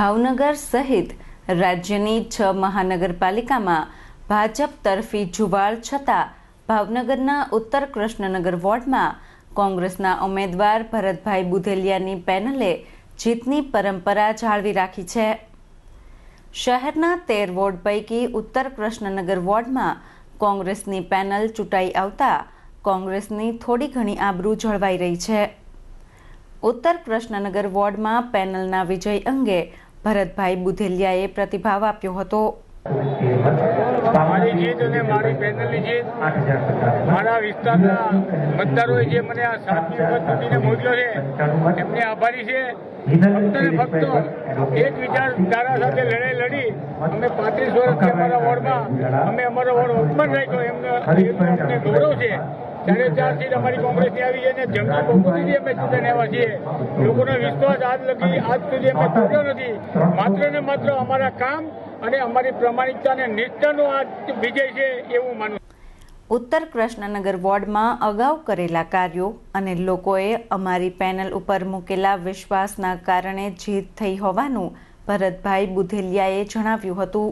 ભાવનગર સહિત રાજ્યની છ મહાનગરપાલિકામાં ભાજપ તરફી જુવાળ છતાં ભાવનગરના ઉત્તર કૃષ્ણનગર વોર્ડમાં કોંગ્રેસના ઉમેદવાર ભરતભાઈ બુધેલિયાની પેનલે જીતની પરંપરા જાળવી રાખી છે. શહેરના તેર વોર્ડ પૈકી ઉત્તર કૃષ્ણનગર વોર્ડમાં કોંગ્રેસની પેનલ ચૂંટાઈ આવતા કોંગ્રેસની થોડી ઘણી આબરૂ જળવાઈ રહી છે. ઉત્તર કૃષ્ણનગર વોર્ડમાં પેનલના વિજય અંગે ભરતભાઈ બુધેલિયાએ પ્રતિભાવ આપ્યો હતો. મારી જીત અને મારી પેનલની જીત. મારા વિસ્તારના મતદારોએ જે મને આ સાતમી વખત ચૂંટીને મોકલ્યો છે, એમને આભારી છે. ફક્ત ને ફક્ત એક વિચારધારા સાથે લડાઈ લડી અમે પાંત્રીસ વર્ષથી અમારા વોર્ડમાં, અમે અમારો વોર્ડ ઓપન રાખ્યો, એમને અમને ગૌરવ છે. ચારે ચાર સીટ અમારી કોંગ્રેસની આવી છે અને જંગી બહુમતીથી અમે ચૂંટણી આવ્યા છીએ. લોકોનો વિશ્વાસ આજ લગી, આજ સુધી અમે તોડ્યો નથી. માત્ર ને માત્ર અમારા કામ અને અમારી પ્રમાણિકતા અને નિષ્ઠાનો આ વિજય છે એવું માનું ઉત્તર કૃષ્ણનગર વોર્ડમાં અગાઉ કરેલા કાર્યો અને લોકોએ અમારી પેનલ ઉપર મૂકેલા વિશ્વાસના કારણે જીત થઈ હોવાનું ભરતભાઈ બુધેલિયાએ જણાવ્યું હતું.